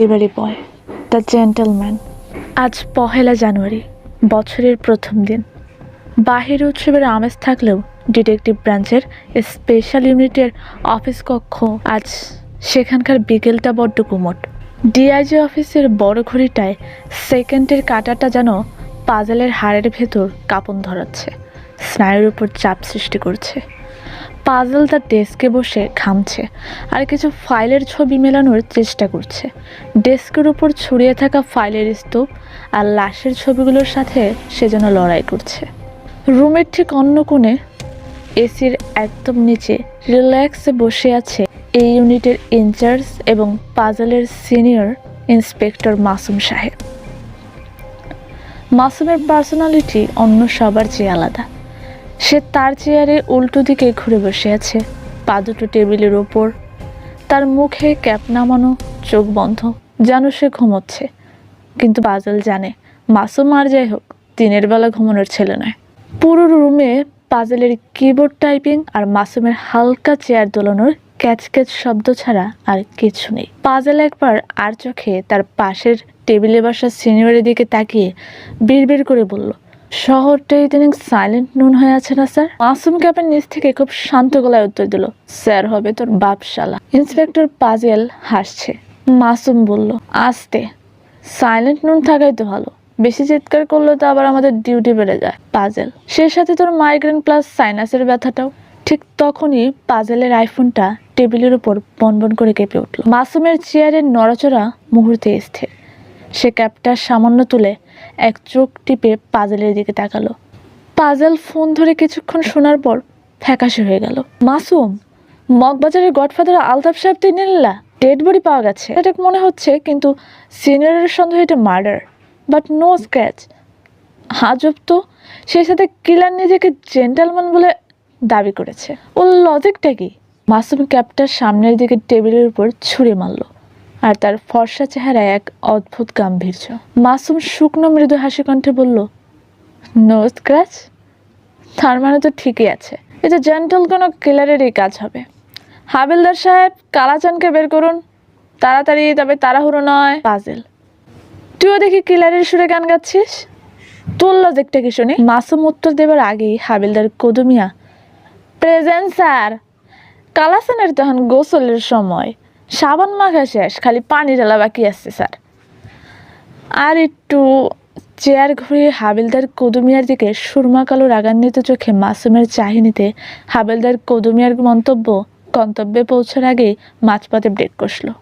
Delivery boy the gentleman. আজ পহেলা জানুয়ারি, বছরের প্রথম দিন। বাহির উৎসবের আমেজ থাকলেও ডিটেকটিভ ব্রাঞ্চের স্পেশাল ইউনিটের অফিস কক্ষ আজ সেখানকার বিকেলটা বড্ড কুমট। ডিআইজি অফিসের বড় ঘড়িটায় সেকেন্ডের কাঁটাটা যেন পাজালের হাড়ের ভেতর কাঁপন ধরাচ্ছে, স্নায়ুর উপর চাপ সৃষ্টি করছে। পাজল তার ডেস্কে বসে ঘামছে আর কিছু ফাইলের ছবি মেলানোর চেষ্টা করছে। ডেস্কের উপর ছড়িয়ে থাকা ফাইলের স্তূপ আর লাশের ছবিগুলোর সাথে সে যেন লড়াই করছে। রুমের ঠিক অন্য কোণে এসির একদম নিচে রিল্যাক্সে বসে আছে এই ইউনিটের ইনচার্জ এবং পাজলের সিনিয়র ইন্সপেক্টর মাসুম সাহেব। মাসুমের পার্সোনালিটি অন্য সবার চেয়ে আলাদা। সে তার চেয়ারে উল্টো দিকে ঘুরে বসে আছে, পা দুটো টেবিলের ওপর। তার মুখে ক্যাপ নামানো, চোখ বন্ধ, যেন সে ঘুমোচ্ছে। কিন্তু বাজল জানে, মাসুম আর যাই হোক, দিনের বেলা ঘুমানোর ছেলে নয়। পুরো রুমে পাজলের কিবোর্ড টাইপিং আর মাসুমের হালকা চেয়ার দোলানোর ক্যাচ ক্যাচ শব্দ ছাড়া আর কিছু নেই। পাজল একবার আর চোখে তার পাশের টেবিলে বসা সিনিয়রের দিকে তাকিয়ে বিড়বিড় করে বলল শহরটা ইদানিং সাইলেন্ট নুন হয়ে আছে না স্যার মাসুম ক্যাপের নিচ থেকে খুব শান্ত গলায় উত্তর দিল স্যার হবে তোর বাপশালা। ইন্সপেক্টর পাজেল হাসছে। মাসুম বলল, আস্তে সাইলেন্ট নুন থাকাই তো ভালো। বেশি চিৎকার করলে তো আবার আমাদের ডিউটি বেড়ে যায়। পাজেল সেই সাথে তোর মাইগ্রেন প্লাস সাইনাসের ব্যথাটাও? ঠিক তখনই পাজেলের আইফোনটা টেবিলের উপর বনবন করে কেঁপে উঠল। মাসুমের চেয়ারের নড়াচড়া মুহূর্তে স্থির। সে ক্যাপটা সামান্য তুলে এক চোখ টিপে পাজেলের দিকে তাকালো। পাজেল ফোন ধরে কিছুক্ষণ শোনার পর ফ্যাকাশে হয়ে গেল। মাসুম, মগবাজারের গডফাদার আলতাফ সাহেব তো নিলা। ডেড বডি পাওয়া গেছে। এটা মনে হচ্ছে কিন্তু সিনিয়রের সন্দেহ এটা মার্ডার। But no scratch. হাজব তো। সেই সাথে কিলার নিজেকে জেন্টালম্যান বলে দাবি করেছে। ওর লজিকটা কি? মাসুম ক্যাপটার সামনের দিকে টেবিলের উপর ছুঁড়ে মারলো। আর তার ফর্সা চেহারায় এক অদ্ভুত গাম্ভীর্য। মাসুম শুকনো মৃদু হাসি কণ্ঠে বলল, নো স্ক্র্যাচ? তার মানে তো ঠিকই আছে। এটা জেন্টল কোনো কিলারেরই কাজ হবে। হাবিলদার সাহেব, কালাচানকে বের করুন। তাড়াতাড়ি, তবে তাড়াহুড়ো নয়। পাজেল। তুইও দেখি কিলারের সুরে গান গাচ্ছিস? তোর লজিকটা কি শুনি? মাসুম উত্তর দেবার আগেই হাবিলদার কদমিয়া, প্রেজেন্ট স্যার কালাসানের তখন গোসলের সময় সাবান মাখা শেষ, খালি পানি ঢালা বাকি আসছে স্যার। আর একটু চেয়ার ঘুরে হাবিলদার কদুমিয়ার দিকে সুরমা কালো রাগান্বিত চোখে মাসুমের চাহিনিতে হাবিলদার কদুমিয়ার মন্তব্য, গন্তব্যে পৌঁছার আগেই মাঝপথে ব্রেক কষলো।